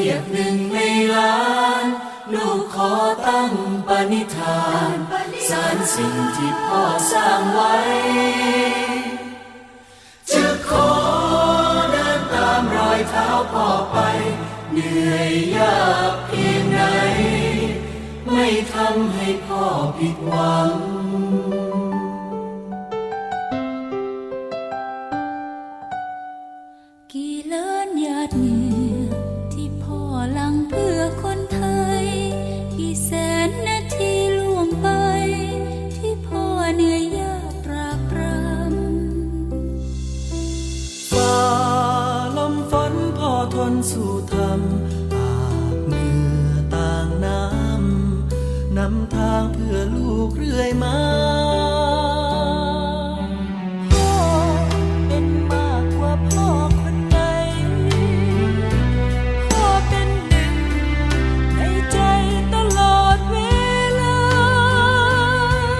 ทียบหนึ่งไม่ล้าน ลูกขอตั้งปณิธาน สารสิ่งที่พ่อสร้างไว้ จะขอเดินตามรอยเท้าพ่อไป เหนื่อยยากเพียงไหน ไม่ทำให้พ่อผิดหวังกี่เลินหยาดเหงื่อ กเรื่อยมาพ่อเป็นมากกว่าพ่อคนไหน พ่อเป็นหนึ่งในใจตลอดเวลา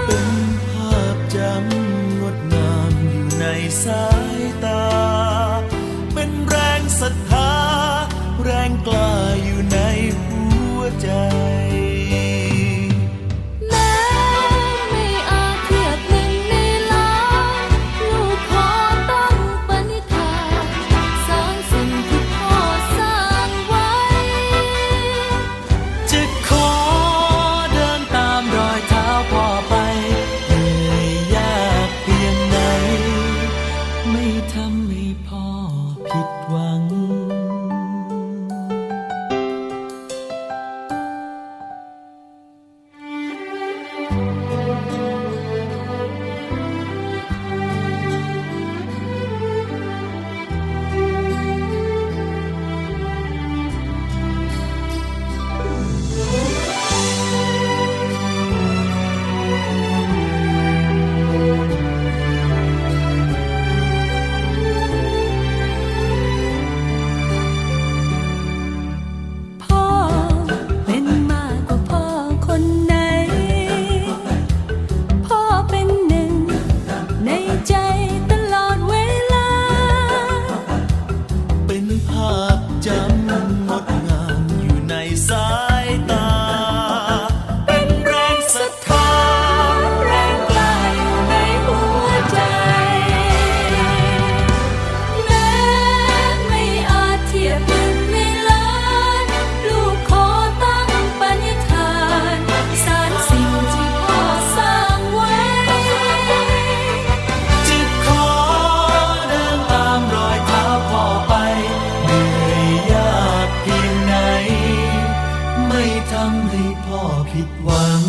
เป็นภาพจำงดงามอยู่ในสายตา เป็นแรงศรัทธา แรงกล้าอยู่ในหัวใจ ทำให้พ่อผิดหวัง